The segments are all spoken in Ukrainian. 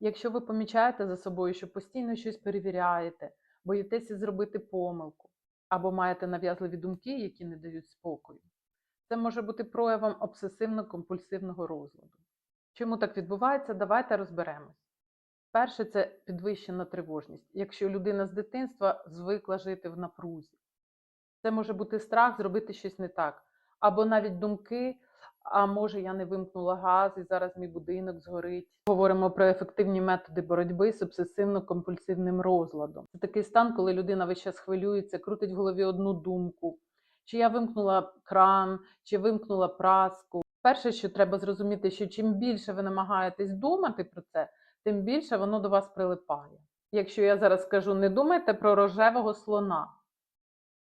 Якщо ви помічаєте за собою, що постійно щось перевіряєте, боїтеся зробити помилку або маєте нав'язливі думки, які не дають спокою, це може бути проявом обсесивно-компульсивного розладу. Чому так відбувається, давайте розберемось. Перше це підвищена тривожність, якщо людина з дитинства звикла жити в напрузі. Це може бути страх зробити щось не так, або навіть думки, а може я не вимкнула газ і зараз мій будинок згорить. Говоримо про ефективні методи боротьби з обсесивно-компульсивним розладом. Це такий стан, коли людина весь час хвилюється, крутить в голові одну думку. Чи я вимкнула кран, чи вимкнула праску. Перше, що треба зрозуміти, що чим більше ви намагаєтесь думати про це, тим більше воно до вас прилипає. Якщо я зараз скажу, не думайте про рожевого слона,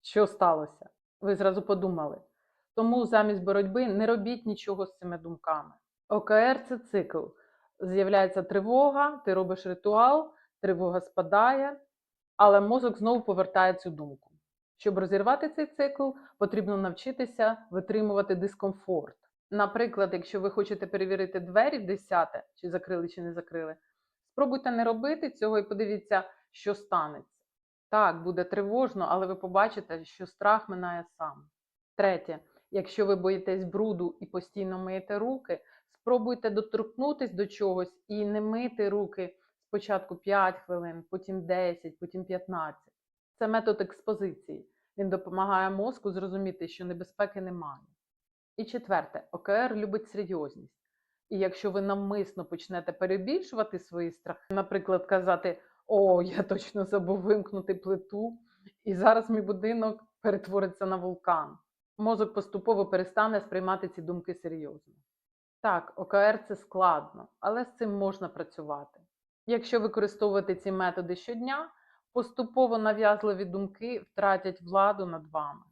що сталося? Ви зразу подумали. Тому замість боротьби не робіть нічого з цими думками. ОКР це цикл. З'являється тривога, ти робиш ритуал, тривога спадає, але мозок знову повертає цю думку. Щоб розірвати цей цикл, потрібно навчитися витримувати дискомфорт. Наприклад, якщо ви хочете перевірити двері в 10, чи закрили, чи не закрили, спробуйте не робити цього і подивіться, що станеться. Так, буде тривожно, але ви побачите, що страх минає сам. Третє, якщо ви боїтесь бруду і постійно миєте руки, спробуйте доторкнутися до чогось і не мити руки спочатку 5 хвилин, потім 10, потім 15. Це метод експозиції. Він допомагає мозку зрозуміти, що небезпеки немає. І четверте, ОКР любить серйозність. І якщо ви навмисно почнете перебільшувати свої страхи, наприклад, казати: О, я точно забув вимкнути плиту, і зараз мій будинок перетвориться на вулкан. Мозок поступово перестане сприймати ці думки серйозно. Так, ОКР це складно, але з цим можна працювати. Якщо використовувати ці методи щодня, поступово нав'язливі думки втратять владу над вами.